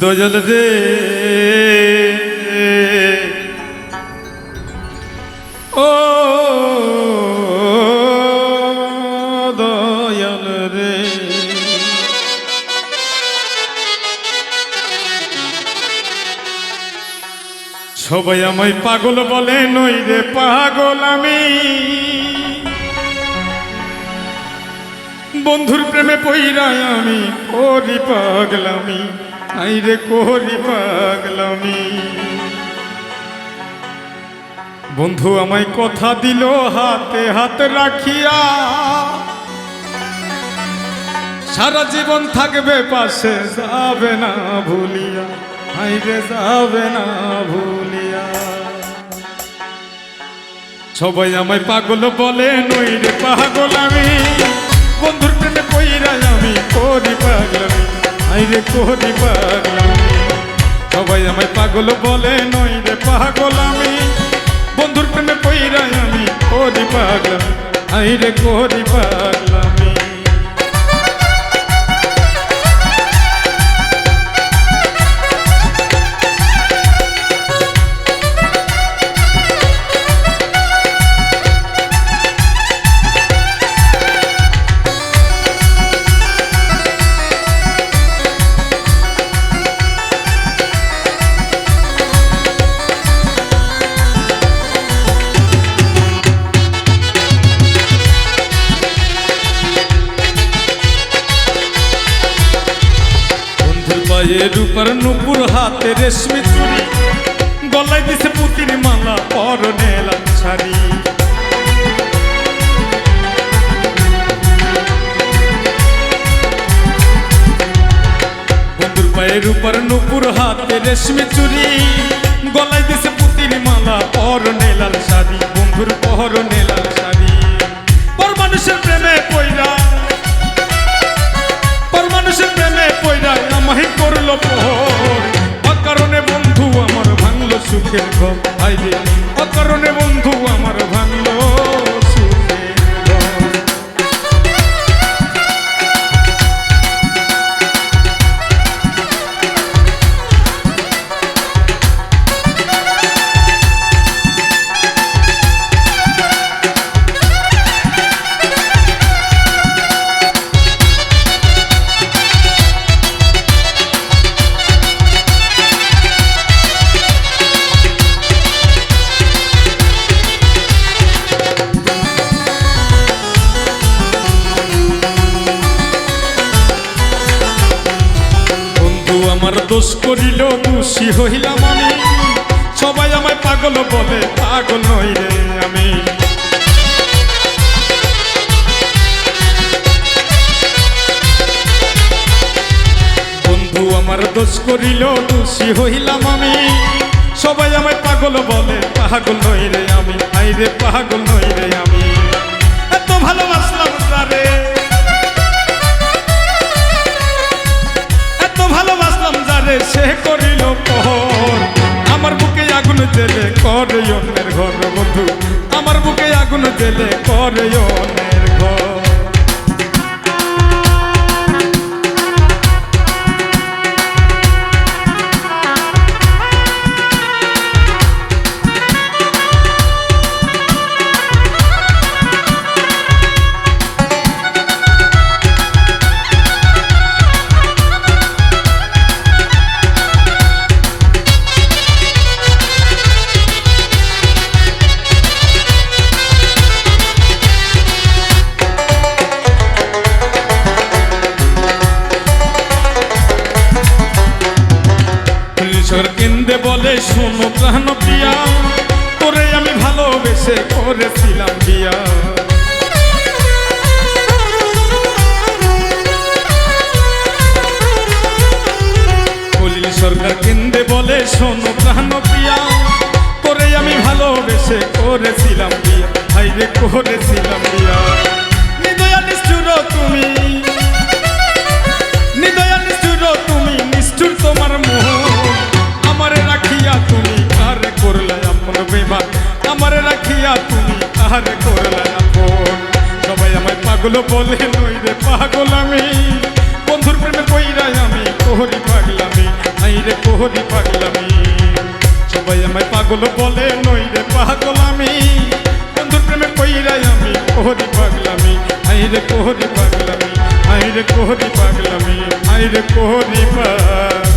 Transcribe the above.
দোজল রে। ও দয়াল রে। সবাই আমায় পাগল বলে, নই রে পাগল আমি। বন্ধুর প্রেমে পইরাই আমি করি পাগলামি। আই রে করি পাগলামি। বন্ধু আমায় কথা দিল হাতে হাত রাখিয়া। সারা জীবন থাকবে পাশে, যাবে না ভুলিয়া। হাই রে যাবে না ভুলিয়া। সবাই আমায় পাগল বলে, নই রে পাগল আমি বন্ধুর প্রেমে কইরা আমি করি পাগলামি। আই রে করি পাগলামি সবাই আমায় পাগল বলে, নই রে পাগল আমি। বন্ধুর প্রেমে পইরাই আমি করি পাগলামি। নাই রে করি পাগলামি বন্ধুর পায়ে রূপার নুপুর হাতে রেশমি চুরি। গলায় দিছে পুতির মালা পরনে লাঞ্ছারি বন্ধুর পায়ে রূপার নুপুর হাতে রেশমি চুরি। গলায় দিছে পুতির মালা পরনে লাল শাড়ি বন্ধুর পরনে লাল শাড়ি পর মানুষের প্রেমে পয়রা পর মানুষের প্রেমে পয়রা আমাহি করল অকারণে বন্ধু আমার ভাঙলো সুখের ঘর ভাই রে অকারণে বন্ধু আমার ভাঙলো আমার দোষ করিল দোষী হইলাম আমি। সবাই আমায় পাগল বলে, পাগল নই আমি। বন্ধু, আমার দোষ করিল দোষী হইলাম আমি। সবাই আমায় পাগল বলে, পাগল নই রে আমি। আই রে পাগল নই রে আমি। ভালোবাসলাম সে করিল পর। আমার বুকে আগুন জেলে করে অন্যের ঘর বন্ধু। আমার বুকে আগুন জেলে করে অন্যের বলে শোনো প্রাণ প্রিয়া, তোরে আমি ভালোবেসে করেছিলাম বিয়া। কলিল সরকার কেন্দ্রে বলে, শোনো প্রাণ প্রিয়া, তোরে আমি ভালোবেসে করেছিলাম বিয়া। হাইরে করেছিলাম বিয়া। নিদয়া নিষ্ঠুর তুমি, নিদয়া নিষ্ঠুর তুমি, নিষ্ঠুর তোমার পাগল বলে নই রে পাগল আমি। বন্ধুর প্রেমে কইরাই আমি কোহরি পাগলামি। আই কোহরি পাগলামি। সবাই আমায় পাগল বলে নই রে পাগল আমি। বন্ধুর প্রেমে কইরাই আমি কোহরি পাগলামি। আই রে কোহরি পাগলামি, আই রে কোহরি পাগলামি, আই রে কোহরি পাগলামি।